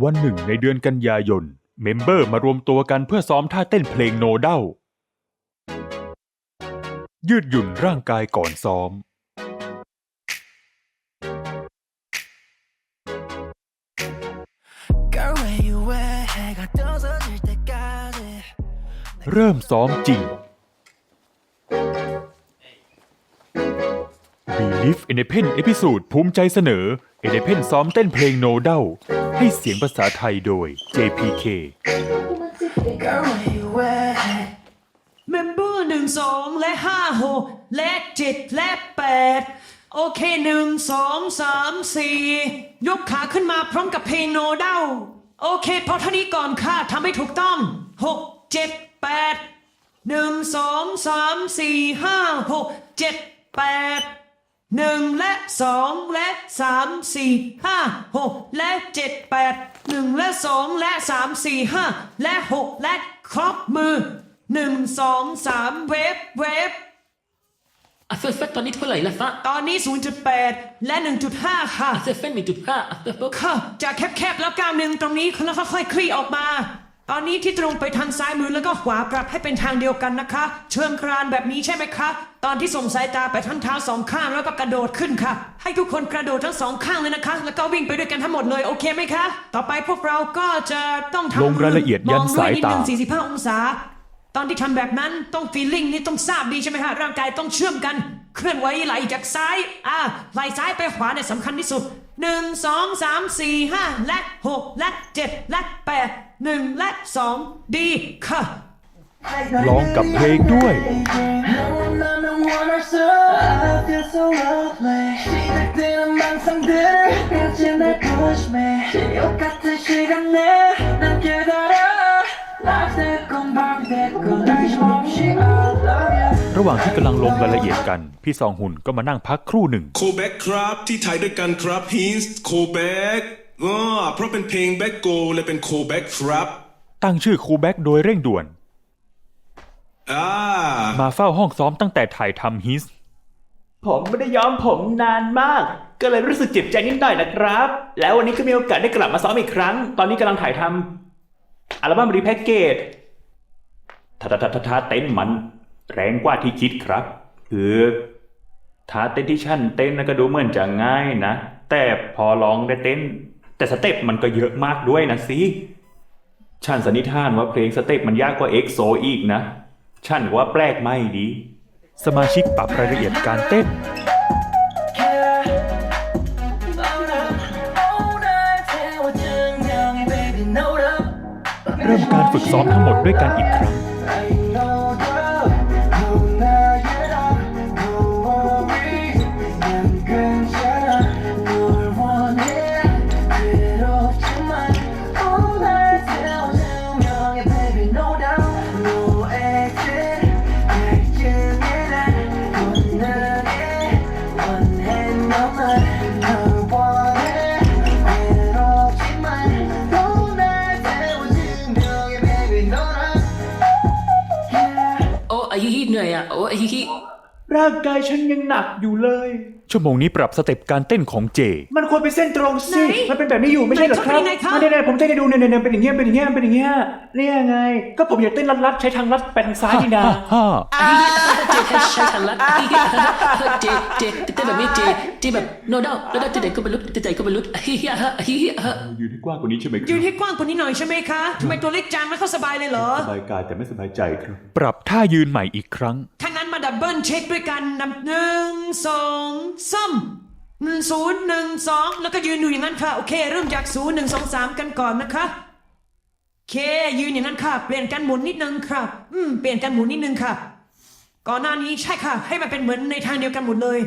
วันหนึ่งในเดือนกันยายน เมมเบอร์มารวมตัวกันเพื่อซ้อมท่าเต้นเพลงโนเด้า ยืดหยุ่นร่างกายก่อนซ้อม เริ่มซ้อมจริง Believe in a Pen เอพิสูดภูมิใจเสนอ เอเดเพนซ้อมเต้นเพลงโนเด้า ให้เสียงภาษาไทยโดย JPK Girl, where you at? เมมเบอร์หนึ่งสองและห้าหกและเจ็ดและแปดโอเคหนึ่งสองสามสี่ยกขาขึ้นมาพร้อมกับเพลงโนเดาโอเคพอเท่านี้ก่อนค่ะทำให้ถูกต้องหกเจ็ดแปดหนึ่งสองสามสี่ห้าหกเจ็ดแปด หนึ่งและสองและสามสี่ห้าหกและเจ็ดแปดหนึ่งและสองและสามสี่ห้าและหกและครบมือหนึ่งสองสามเวฟเวฟอะเฟฟเฟฟตอนนี้เท่าไหร่ละฟะตอนนี้ 0.8 และ 1.5 ค่ะอะเฟฟเฟฟหนึ่งจุดห้าอะเฟฟเฟฟค่ะจากแคบๆแล้วก้าวหนึ่งตรงนี้แล้วค่อยๆคลี่ออกมา ตอนนี้ที่ตรงไปทางซ้ายมือแล้วก็ขวากลับให้เป็นทางเดียวกันนะคะ เชิงครานแบบนี้ใช่ไหมคะ ตอนที่ส่งสายตาไปทั้งเท้าสองข้างแล้วก็กระโดดขึ้นค่ะ ให้ทุกคนกระโดดทั้งสองข้างเลยนะคะ แล้วก็วิ่งไปด้วยกันทั้งหมดเลยโอเคไหมคะ ต่อไปพวกเราก็จะต้องทำลงรายละเอียดยันสายตามองด้วยนิดนึง45องศา ตอนที่ทำแบบนั้นต้องฟีลลิ่งนี่ต้องทราบดีใช่ไหมฮะร่างกายต้องเชื่อมกัน เคลื่อนไหวไหลจากซ้ายอ่าไหลซ้ายไปขวาเนี่ยสำคัญที่สุด หนึ่งสองสามสี่ห้าและหกและเจ็ดและแปดหนึ่งและสองดีค่ะ ร้องกับเพลงด้วย 나는 원할 수 I feel so lovely 시작되는 망상들 끝이 날 push me 지옥 같은 시간 내난 깨달아 Life's ระหว่างที่กำลังลงรายละเอียดกัน พี่ซองหุ่นก็มานั่งพักครู่หนึ่ง โคแบ็กครับที่ถ่ายด้วยกันครับฮีสโคแบ็กอ๋เพราะเป็นเพลงแบ็กโกเลยเป็นโคแบ็กครับ ตั้งชื่อโคแบ็กโดยเร่งด่วนามาเฝ้าห้องซ้อมตั้งแต่ถ่ายทำฮิสผมไม่ได้ย้อมผมนานมาก ก็เลยรู้สึกเจ็บใจนิดหน่อยนะครับ แล้ววันนี้ก็มีโอกาสได้กลับมาซ้อมอีกครั้ง ตอนนี้กำลังถ่ายทำอัลบั้มรีแพคเกจ ทาทาทาทาทาเต้นมัน แรงกว่าที่คิดครับ คือท่าเต้นที่ชั่นเต้นนะก็ดูเหมือนจะง่ายนะ แต่พอลองได้เต้น แต่สเต็ปมันก็เยอะมากด้วยนะสิชั่นสันนิษฐานว่าเพลงสเต็ปมันยากกว่าเอ็กโซอีกนะชั่นว่าแปลกไม่ดี สมาชิกปรับรายละเอียดการเต้นเริ่มการฝึกซ้อมทั้งหมดด้วยกันอีกครั้ง ร่างกายฉันยังหนักอยู่เลย ชั่วโมงนี้ปรับสเต็ปการเต้นของเจ มันควรเป็นเส้นตรงสิ ไหนมันเป็นแบบนี้อยู่ไม่ใช่เหรอครับไหนครับ ไม่ได้ไผมจะได้ดูเนี่ยเนี่ยเป็นอย่างเงี้ยเป็นอย่างเงี้ยเป็นอย่างเงี้ยเนี่ยไง ก็ผมอยากเต้นลัดๆใช้ทางลัดไปทางซ้ายนี่นา ฮ่าไอ้ฮิฮิเจใช้ทางลัดฮิฮิเจเจเต้นแบบนี้เจเจแบบโนดาวโนดาวเจไหนก็บรรลุเจไหนก็บรรลุฮิฮิฮะฮิฮิฮะยืนให้กว้างกว่านี้ใช่ไหมคยืรับนให้กว้างกว่านี้หน่อยใช่ไหมคะทำไมตัวเล็กจังไม่เข้าสบายเลยเหรอสบายกายแต่ไม่สบายใจครับ ปรับท่ายืนใหม่อีกครั้งถ้างั้นมา ดับเบิลเช็คด้วยกันนับหนึ่งสองสามหนึ่งศูนย์หนึ่งสองแล้วก็ยืนอยู่อย่างนั้นค่ะ โอเค เริ่มจากศูนย์หนึ่งสองสามกันก่อนนะคะโอเค ยืนอย่างนั้นค่ะ เปลี่ยนกันหมุนนิดนึงค่ะอืม เปลี่ยนกันหมุนนิดนึงค่ะ ก่อนหน้านี้ใช่ค่ะ ให้มันเป็นเหมือนในทางเดียวกันหมดเลย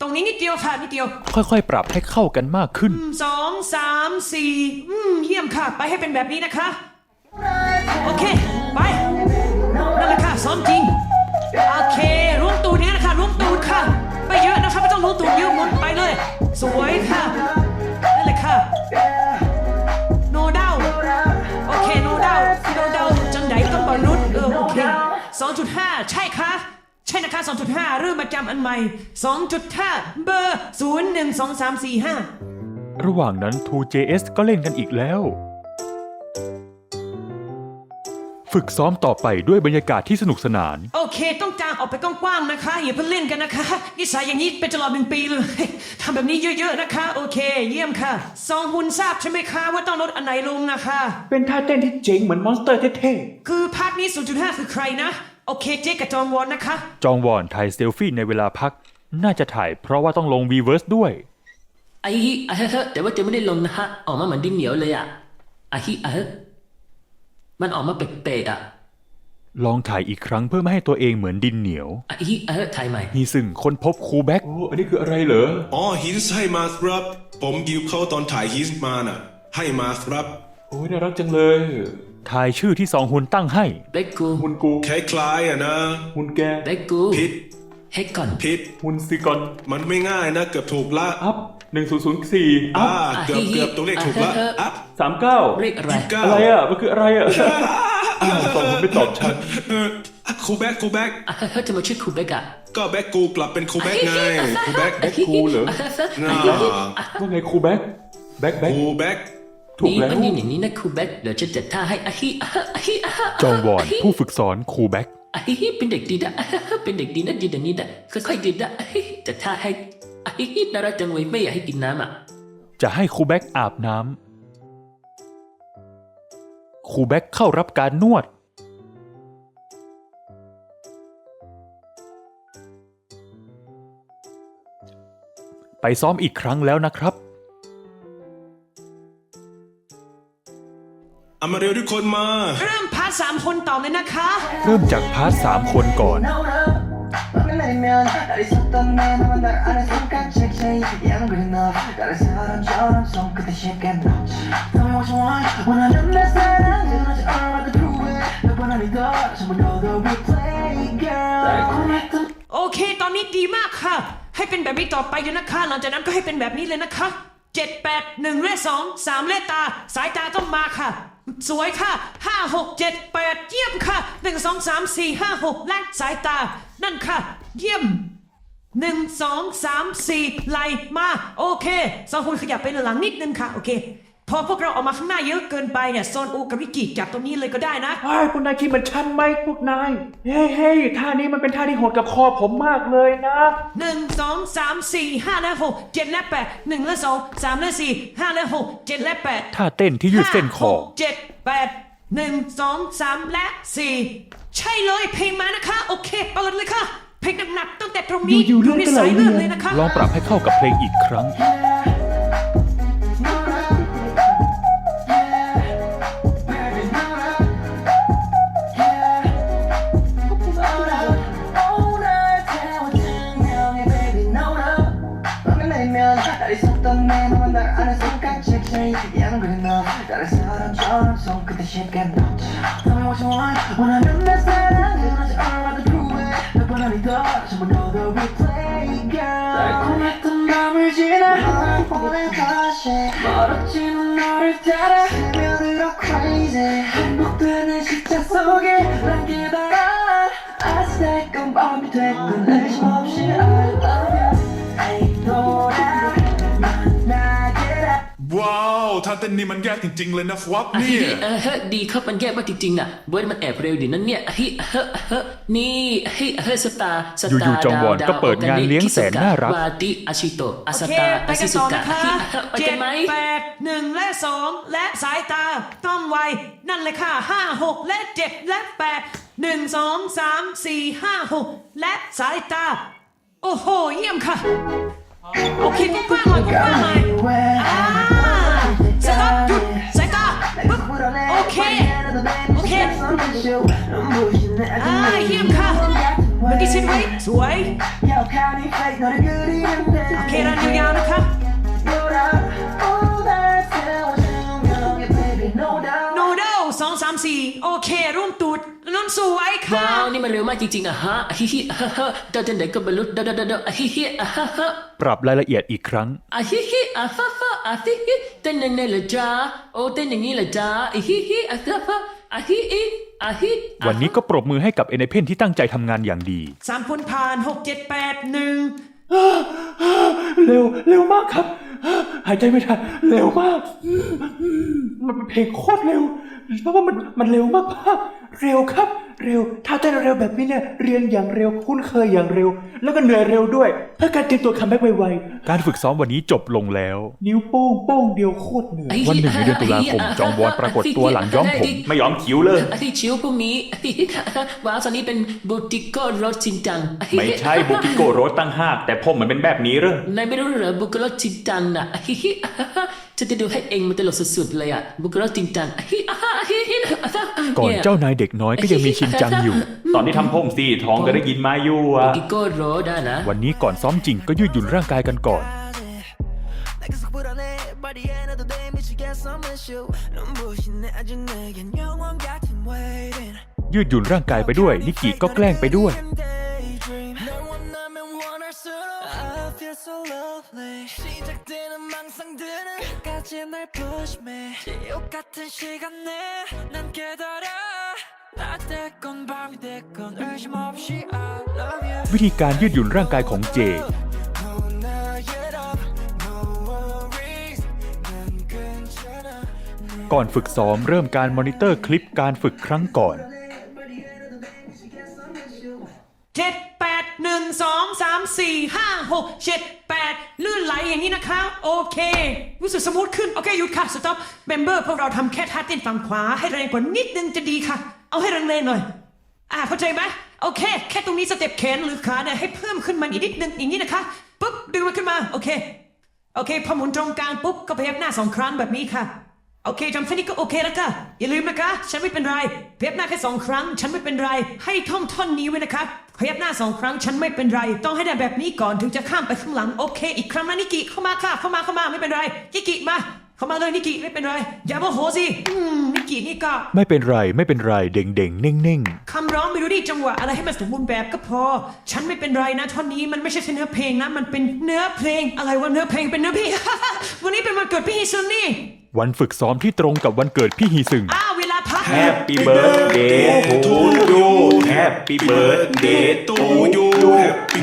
ตรงนี้นิดเดียวค่ะนิดเดียว ค่อยๆ ปรับให้เข้ากันมากขึ้นสองสามสี่อืม เยี่ยมค่ะ ไปให้เป็นแบบนี้นะคะ โอเค ไป นั่นแหละค่ะซ้อมจริงโอ เคล้วงตูดนี้นะคะล้วงตูดค่ะไปเยอะนะคะไม่ต้องล้วงตูดเยอะหมุนไปเลย สวยค่ะนั่นแหละค่ะโนดาวโอเคโนดาวโนดาวจังไดต้องบอลลุดเออโอเค2.5ใช่ค่ะใช่นะคะ 2.5 เริ่มประจำอันใหม่ 2.5 เบอร์ 0 1 2 3 4 5 ระหว่างนั้น 2JS ก็เล่นกันอีกแล้ว ฝึกซ้อมต่อไปด้วยบรรยากาศที่สนุกสนาน โอเค ต้องจางออกไปกว้างๆนะคะ อย่าเพิ่งเล่นกันนะคะ นิสัยอย่างนี้เป็นตลอดหนึ่งปีเลย ทำแบบนี้เยอะๆนะคะ โอเค เยี่ยมค่ะ ซองหุนทราบใช่ไหมคะว่าต้องลดอันไหนลงนะคะ เป็นท่าเต้นที่เจ๋งเหมือนมอนสเตอร์เท่คือพาร์ทนี้ 0.5 คือใครนะ โอเคเจ๊กับจองวอนนะคะ จองวอนถ่ายเซลฟี่ในเวลาพัก น่าจะถ่ายเพราะว่าต้องลงวีเวิร์สด้วยไอ้ฮิอะเฮ้อแต่ว่าจะไม่ได้ลงนะฮะออกมาเหมือนดินเหนียวเลยอะอะฮิอะเฮ้อ มันออกมาเป๊ะๆอะลองถ่ายอีกครั้งเพื่อไม่ให้ตัวเองเหมือนดินเหนียวอะฮิอะเฮ้อถ่ายใหม่ฮีซึ่งค้นพบครูแบ็กๆโอ้อันนี้คืออะไรเหรอ อ๋อฮินส์ให้มาครับ ผมยืมเขาตอนถ่ายฮินส์มาน่ะ ให้มาครับ โอ้ยน่ารักจังเลยทายชื่อที่ซองฮุนตั้งให้ เบกกูหุ่นกูคล้ายๆอะนะหุ่นแก เบกกูผิด เฮกก่อนผิดหุ่นซิกอนมันไม่ง่ายนะ เกือบถูกละอัพหนึ่งศูนย์ศูนย์สี่อัอ่าพเกือบเกือบตัวเลขถูกละอัพ สามเก้าเรียกอะไร เก้า อะไรอะ มันคืออะไรอะอ้าวสองคนไม่ตอบฉัน เออครูแบ็กครูแบ็กอะเฮ้อจะมาชื่อครูเบกอะก็แบ็กกูกลับเป็นครูแบ็กไงครูแบ็กแบ็คคูเหรอ น่าว่าไงครูแบ็คแบ็คแบ็คครูแบ็กถูกนี่แล้ว มันนี่อย่างนี้นะครูเบกเดี๋ยวฉันจัดท่าให้อะฮิอะเฮ้ออะฮิอะเฮ้อจองวอนผู้ฝึกสอนครูแบ็กอะฮิ เป็นเด็กดีนะอะเฮ้อเป็นเด็กดีนะดีแบบนี้นะค่อยๆดีนะอะฮิจัดท่าให้น่ารักจังเลยไม่อยากให้กินน้ำอะ จะให้ครูแบ็กอาบน้ำครูแบ็กเข้ารับการนวด ไปซ้อมอีกครั้งแล้วนะครับ เอมาเร็วทุกคนมา เริ่มพาร์ทสามคนต่อเลยนะคะ เริ่มจากพาร์ทสามคนก่อน โอเค ตอนนี้ดีมากค่ะ ให้เป็นแบบนี้ต่อไปเลยนะคะ หลังจากนั้นก็ให้เป็นแบบนี้เลยนะคะ 7 8 1แปดหนึ่งเลขสองสามเลขตา สายตาต้องมาค่ะ สวยค่ะห้าหกเจ็ดแปดเยี่ยมค่ะหนึ่งสองสามสี่ห้าหกและสายตา นั่นค่ะ เยี่ยมหนึ่งสองสามสี่ไหลมา โอเคสองคนขยับไปหลังนิดนึงค่ะ โอเค พอพวกเราออกมาข้างหน้าเยอะเกินไปเนี่ยโซนอูกับวิกิจับตรงนี้เลยก็ได้นะไอ้ยพวกนายคิดเหมือนฉันไหมพวกนาย เฮ้ยเฮ้ยท่านี้มันเป็นท่าที่โหดกับคอผมมากเลยนะ หนึ่งสองสามสี่ห้าและหกเจ็ดและแปดหนึ่งและสองสามและสี่ห้าและหกเจ็ดและแปดท่าเต้นที่ยืดเส้นคอ ห้าหกเจ็ดแปดหนึ่งสองสามและสี่ใช่เลยเพลงมานะคะ โอเคเปิดเลยค่ะ เพลงหนักๆตั้งแต่ตรงนี้อยู่ๆเรื่องในก็ไหลสายเลือดเวียนเลยนะคะ ลองปรับให้เข้ากับเพลงอีกครั้ง날 그린 너 나를 사람처럼 손끝에 쉽게 놓지 Tell me what you want 원하는 내 사랑 전하지 얼마나 it 몇번 아니더 전부 너도 replay girl. 달콤했던 밤을 지나 널 보내 다시 멀어지는 너를 따라 스며들어 crazy. 행복되는 시차 속에 난 기다려. 아스달건 밤이 됐건 의심 없이 I love you 돌아 만나게 ว้าวท่าเต้นนี่มันยากจริง ๆ เลยนะครับอะฮิเนี่ยอะเฮ้อดีครับมันแย่มากจริงๆน่ะเว้ยมันแอบเร็วดีนั่นเนี่ยอะฮิอะเฮ้ออะเฮ้อนี่อะฮิอะเฮ้อสตาร์สอยู่ตาร์ๆจองวอนดาวก็เปิดงานเลี้ยงแสนน่ารัก วาติอาชิโตะอาโอสเค ตาร์ไปอากัซินสุต่อกะนะคะอะฮิอะเฮ้อไปเจ็กัดนไหม แปดหนึ่งและสองและสายตาต้องไว นั่นเลยค่ะห้าหกและเจ็ดและแปดหนึ่งสองสามสี่ห้าหกและสายตา โอ้โห เยี่ยมค่ะ โอเคกว้างๆหน่อยกว้างๆหน่อยอ่า สต็อปหยุดสายตาปึ๊บโอเคโอเคอ่ ดนุ่นสวยค่ะว้าวนี่มันเร็วมากจริงๆอะฮะอะฮิฮิอะเฮ้อเฮ้อเดินเด็กก็บรรลุเดินเดินเดินอะฮิฮิอะเฮ้อเฮ้อปรับรายละเอียดอีกครั้งอะฮิฮิอะเฮ้อเฮ้ออะฮิฮิเต้นยังไงล่ะจ๊ะโอ้เต้นอย่างนี้ล่ะจ๊ะอะฮิฮิอะเฮ้อเฮ้ออะฮิฮิอะฮิอะวันนี้ก็ปรบมือให้กับเอเนเพนที่ตั้งใจทำงานอย่างดี สามคนผ่านหกเจ็ดแปดหนึ่งเร็วเร็วมากครับ หายใจไม่ทันเร็วมาก มันเป็นเพลงโคตรเร็วเพราะว่ามันมันเร็วมากมาก เร็วครับ เร็ว ถ้าเต้นเร็วแบบนี้เนี่ยเรียนอย่างเร็วคุ้นเคยอย่างเร็ว แล้วก็เหนื่อยเร็วด้วย เพื่อการเตรียมตัวคัมแบ็กไวการฝึกซ้อมวันนี้จบลงแล้ว ๆนิ้วโป้งโป้งเดียวโคตรเหนื่อย วันหนึ่งในเดือนตุลาคมจองวอนปรากฏตัวหลังย้อมผม ไม่ยอมคิ้วเลย ไอ้ชิวพวกนี้ ว้าวตอนนี้เป็นบูติโก้รถจริงจังไม่ใช่บุกิโกโรสตั้งห้ากแต่ผมมันเป็นแบบนี้เหรอนายไม่รู้เหรอบุกโรถจริงจังน่ะ จะจะดูให้เองมันตลกสุดๆเลยอ่ะบุกโรถจริงจัง ก่อนเจ้านายเด็กน้อยก็ยังมีชินจังอยู่ ตอนที่ทำผมสีทองก็ได้ยินมาอยู่ บู อะ ติโก้รถได้นะ วันนี้ก่อนซ้อมจริงก็ยืดหยุ่นร่างกายกันก่อน 내 계속 불안해 Body 에너도 돼 미치겠어 miss you 눈부신 내 아주 내겐 영원 같은 waiting ยืดหยุ่นร่างกายไปด้วย นิกิก็แกล้งไปด้วย so lovely 시작되는 망상들은 끝까지 날 push me 지옥 같은 시간 내난 깨달아 낮 됐건 밤이 됐건 의심 없이 I love you วิธีการยืดหยุ่นร่างกายของเจ No night up no worries 난 괜찮아 ก่อนฝึกซ้อมเริ่มการมอนิเตอร์คลิปการฝึกครั้งก่อน เจ็ดแปด หนึ่งสองสามสี่ห้าหกเจ็ดแปดลื่นไหลอย่างนี้นะคะ โอเค รู้สึกสมูทขึ้น โอเคหยุดค่ะสต็อปเมมเบอร์พวกเราทำแค่ท่าเต้นฝั่งขวาให้แรงกว่านิดนึงจะดีค่ะ เอาให้แรงๆหน่อย อ่าเข้าใจไหมโอเค แค่ตรงนี้สเต็ปแขนหรือขาเนี่ยให้เพิ่มขึ้นมาอีกนิดนึงอย่างนี้นะคะปุ๊บดึงมันขึ้นมา โอเค โอเคพอหมุนตรงกลางปุ๊บก็พยักหน้าสองครั้งแบบนี้ค่ะ โอเคจำแค่นี้ก็โอเคแล้วค่ะ อย่าลืมนะคะ ฉันไม่เป็นไรพยักหน้าแค่สองครั้ง ฉันไม่เป็นไร ให้ท่องท่อนนี้ไว้นะคะพยักหน้าสองครั้ง ฉันไม่เป็นไร ต้องให้ได้แบบนี้ก่อนถึงจะข้ามไปข้างหลัง โอเค อีกครั้งนะนิกิเข้ามาค่ะ เข้ามาเข้ามาไม่เป็นไรนิกิมา เข้ามาเลยนิกิไม่เป็นไร อย่าโมโหสิอืมนิกินี่ก็ไม่เป็นไรไม่เป็นไรเด่งเด่งๆเน่งเน่งคำร้องไม่รู้ดิจังหวะอะไรให้มันสมบูรณ์แบบก็พอ ฉันไม่เป็นไรนะท่อนนี้มันไม่ใช่แค่เนื้อเพลงนะ มันเป็นเนื้อเพลงอะไรวะเนื้อเพลงเป็นเนื้อเพลงวันนี้เป็นวันเกิดพี่ฮิซุนนี่ๆ วันฝึกซ้อมที่ตรงกับวันเกิดพี่ฮีซึง อ้าวเวลาพัก Happy birthday to you Happy birthday to you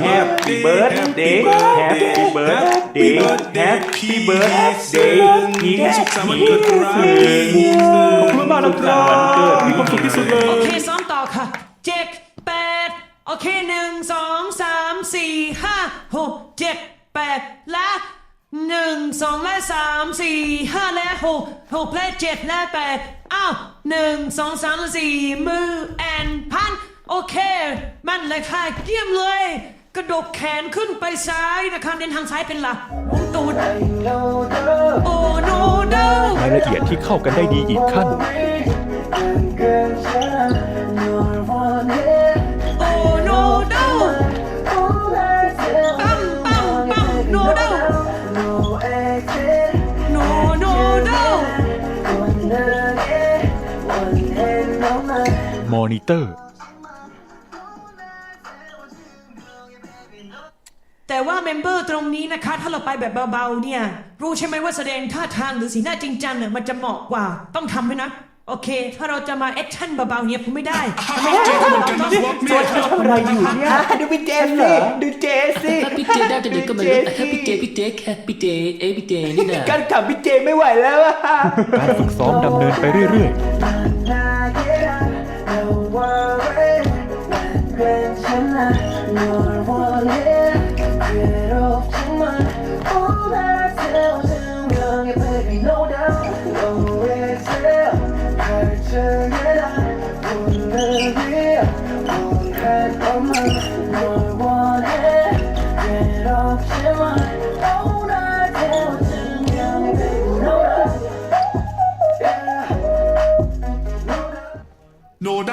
Happy birthday Happy birthday Happy birthday สุขสันต์วันเกิดครับขอบคุณมากนะครับวันเกิดมีความสุขที่สุดเลยโอเคซ้อมต่อค่ะเจ็ดแปดโอเคหนึ่งสองสามสี่ห้าหกเจ็ดแปดและหนึ่งสองและสามสี่ห้าและหกหกและเจ็ดและแปดอ้าวหนึ่งสองสามสี่มือแอนพัน โอเค มันเลยค่ะเยี่ยมเลย กระดกแขนขึ้นไปซ้ายนะคะเน้นทางซ้ายเป็นหลักหมุนตูดโอ้โนโดรายละเอียดที่เข้ากันได้ดีอีกขั้น โอ้โนโดปั๊มปั๊มปั๊มโนโดโนโนโดมอนิเตอร์ มมเบอร์ตรงนี้นะคะ ถ้าเราไปแบบเบาๆเนี่ย รู้ใช่ไหมว่าแสดงท่าทางหรือสีหน้าจริงจังเนี่ยมันจะเหมาะกว่า ต้องทำด้วยนะ โอเค ถ้าเราจะมาแอคชั่นเบาๆเนี่ยผมไม่ได้ เจ๊ก็เหมือนกันนะครับเนี่ยทำอะไรอยู่เนี่ย ดูพี่เจสิดูเจสิพี่เจได้แต่เด็กก็ไม่รู้พี่เจพี่เจแค่พี่เจเอ้พี่เจนี่นะ การขับพี่เจไม่ไหวแล้วอะ การฝึกซ้อมดำเนินไปเรื่อยโ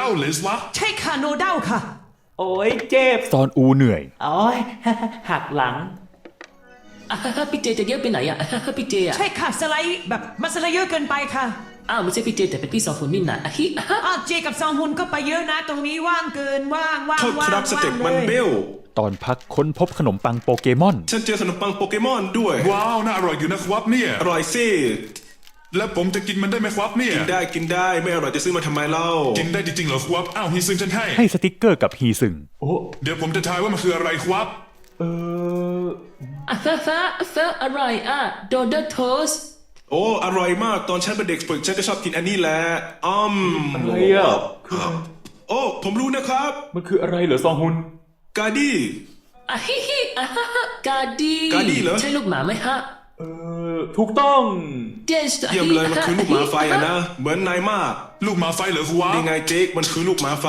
นเดาเลสวะใช่ค่ะโนเดาค่ะ โอ้ยเจ็บๆซอนอูเหนื่อย โอ้ยหักหลังพี่เจจะเยอะไปไหนอะ พี่เจอะ ใช่ค่ะสไลด์แบบมันสไลด์เยอะเกินไปค่ะอ้าวไม่ใช่พี่เจแต่เป็นพี่สองคนนี่นะฮิอ้าวเจกับซองฮุนก็ไปเยอะนะ ตรงนี้ว่างเกินว่างว่างโทษว่างครับสเต็ปว่างมันเลเบยลตอนพักค้นพบขนมปังโปเกมอน ฉันเจอขนมปังโปเกมอนด้วย ว้าว น่าอร่อยอยู่นะครับเนี่ย อร่อยสิ แล้วผมจะกินมันได้ไหมครับเนี่ย กินได้กินได้ไม่อร่อยจะซื้อมาทำไมเล่า กินได้จริงๆเหรอครับ อ้าวฮีซึงฉันให้ ให้สติกเกอร์กับฮีซึง โอ้เดี๋ยวผมจะทายว่ามันคืออะไรครับ เออฟ้าฟ้าฟ้าอร่อยอะโดนัทโทสโอ้อร่อยมากตอนฉันเป็นเด็กฝึกฉันก็ชอบกินอันนี้แหละอืมอะไรอะโอ้ผมรู้นะครับ มันคืออะไรเหรอซองฮุนกาดี้อะฮิฮิอะฮะฮะกาดีกาดี้เหรอ ใช่ลูกหมาไหมฮะ เออ ถูกต้อง yes เยี่ยมเลยมันคือลูกหมาไฟอะนะ เหมือนนายมาก ลูกหมาไฟเหรอครับนี่ไงเจคมันคือลูกหมาไฟ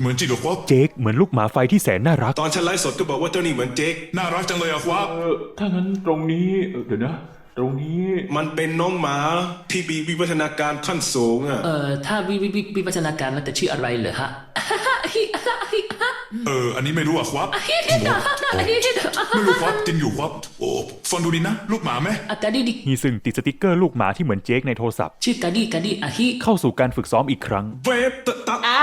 เหมือนจริงเหรอครับเจคเหมือนลูกหมาไฟที่แสนน่ารัก ตอนฉันไลฟ์สดก็บอกว่าเจ้านี่เหมือนเจคน่ารักจังเลยอะครับ เออถ้างั้นตรงนี้เออเดี๋ยวนะ ตรงนี้มันเป็นน้องหมาที่มีวิวัฒนาการขั้นสูงอะ เอ่อถ้าวิวิวิวิวัฒนาการมันจะชื่ออะไรเหรอฮะ เออ อันนี้ไม่รู้อะครับไม่รู้ครับจริงอยู่ครับ โอ้ฟังดูดีนะ ลูกหมาไหม อากาดีดิฮีซึงติดสติกเกอร์ลูกหมาที่เหมือนเจคในโทรศัพท์ ชื่อกาดีกาดีอาฮิเข้าสู่การฝึกซ้อมอีกครั้ง เวฟตะตะอ่า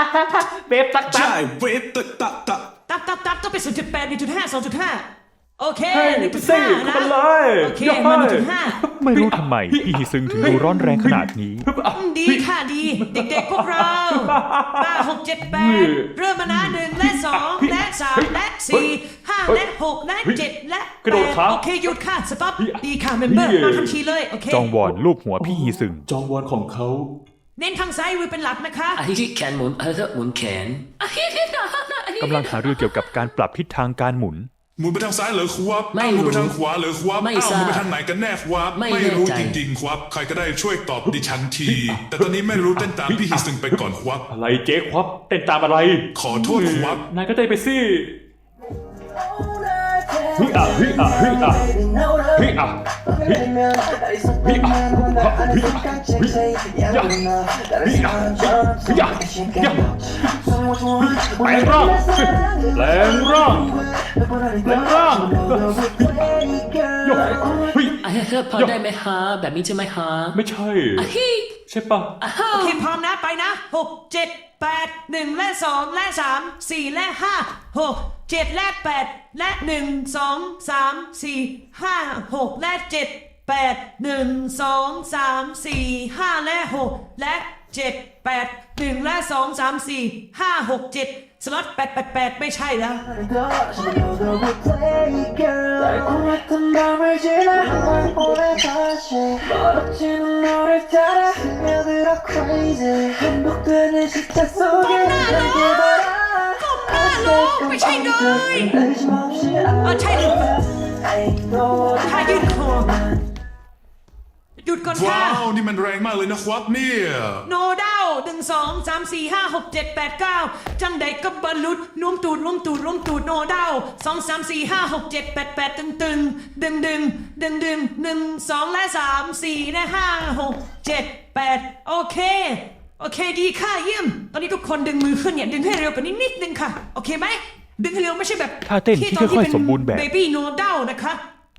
เว็บตักตักใช่เวฟตะตะตะตับตับตับต้องเป็น 0.8 1.5 2.5 โอเคเฮ้ยหนึ่งจุดสิห้าเข้านะมาเลยโอเคย่ามาหนึ่งจุดห้าไม่รู้ทำไมพี่ฮีซึงถึงดูร้อนแรงขนาดนี้ ดีค่ะดี เด็กๆพวกเราห้าหกเจ็ดแปดเริ่มมานะหนึ่งและสองและสามและสี่ห้าและหกและเจ็ดและกระแปโดดดขาโอเคหยุดค่ะสต็อปดีค่ะเมมเบอร์เฮ้ยมาทันทีเลยโอเคจองวอนรูปหัวพี่ฮีซึง จองวอนของเขาเน้นทางซ้ายมือเป็นหลักนะคะอะฮิฮิแขนหมุนเออหมุนแขนอะฮิฮิอะฮะฮะฮิฮิกำลังหารือเกี่ยวกับการปรับทิศทางการหมุน หมุนไปทางซ้ายเหรอครับไม่อ้าวหมุนไปรู้ทางขวาเหรอครับไม่อ้าวทราบหมุนไปทางไหนกันแน่ครับไม่รู้แน่ใจ จริงๆครับ ใครก็ได้ช่วยตอบดิฉันที แต่ตอนนี้ไม่รู้เต้นตามพี่ฮิซึงไปก่อนครับ อะไรเจ๊ครับเต้นตามอะไรขอโทษครับ นายก็เต้นไปสิ ฮิอะฮิอะฮิอะฮิอะฮิฮิอะ ฮิอะฮิยะฮิอะฮิยะฮิยะแปลงร่างแปลงร่างแปลงร่างโยกฮิอะฮะพอได้ไหมฮะแบบนี้ใช่ไหมฮะไม่ใช่อะฮิใช่ปะอะฮะโอเคพร้อมนะไปนะหกเจ็ดแปดหนึ่งและสองและสามสี่และห้าหกเจ็ดและแปดและหนึ่งสองสามสี่ห้าหกและเจ็ดแปดหนึ่งสองสามสี่ห้าและหกและเจ็ดแปด หนึ่งและสองสามสี่ห้าหกเจ็ดสล็อตแปดแปดแปดไม่ใช่แล้ว 달콤했던 밤을 지나 한 번에 다시 멀어지는 너를 따라 스며들어 crazy 반복되는 시차 속에 내게 바라 로ไม่ใช่เลย 의심없이 เออใช่หรือเปล่า I know ถ้ายืดคอหยุดก่อนค่ะ ว้าว นี่มันแรงมากเลยนะครับเนี่ย โนดาว า หนึ่งสองสามสี่ห้าหกเจ็ดแปดเก้าจังใดก็บรรลุล้วมตูดล้วมตูดล้วมตูดโนดาวสองสามสี่ห้าหกเจ็ดแปดแปดตึงตึงดึงดึงดึงดึงหนึ่งสองและสามสี่และห้าหกเจ็ดแปดโอเค โอเคดีค่ะเยี่ยม ตอนนี้ทุกคนดึงมือขึ้นเนี่ยดึงให้เร็วกว่านี้นิดนึงค่ะ โอเคไหมดึงให้เร็วไม่ใช่แบบท่าเต้นที่ตอนค่อยๆเป็นสมบูรณ์แบบ เบบี้โนดาวนะคะ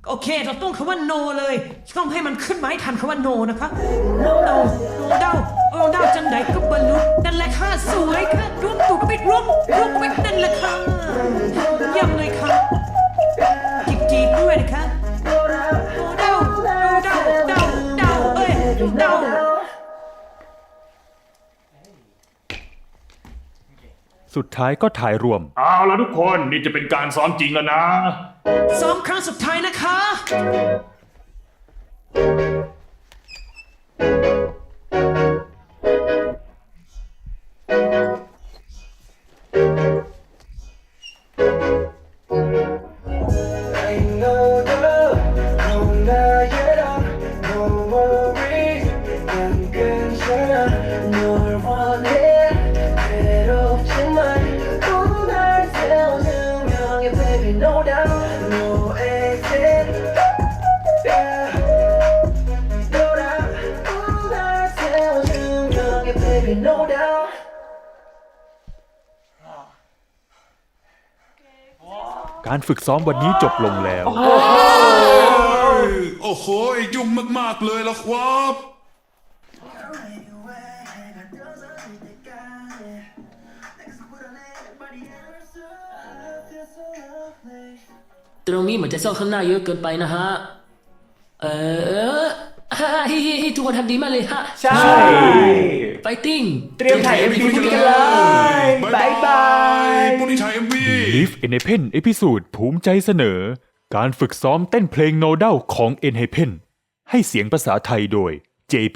โอเค เราต้องคำว่า no เลย ต้องให้มันขึ้นมาให้ทันคำว่า no นะคะ no no ดา วโอ้ดาวจังไดก็บรรลุนั่นแหละค่ะสวยค่ะรวมตูดไปรวมรวมไปนั่นแหละค่ะเยี่ยมเลยค่ะจีบจีบด้วยนะคะโอ้ดาวโอ้ดาวดาวดาวเอ้ยดาวสุดท้ายก็ถ่ายรวม เอาละทุกคนนี่จะเป็นการซ้อมจริงแล้วนะ ซ้อมครั้งสุดท้ายนะคะ การฝึกซ้อมวันนี้จบลงแล้ว โอ้โหยุ่งมากๆเลยละครับ ตรงนี้เหมือนจะซ่อนข้างหน้าเยอะเกินไปนะฮะ เออฮ่าฮิฮิฮิทุกคนทำดีมากเลยฮะ ใช่ ไฟติ้งเตรียมถ่าย MV กันเลยบายบายพรุ่งนี้ถ่าย MV Live in a Pen เอพิสูดภูมิใจเสนอ การฝึกซ้อมเต้นเพลงโนเดลของ e n h a p e n ให้เสียงภาษาไทยโดย JP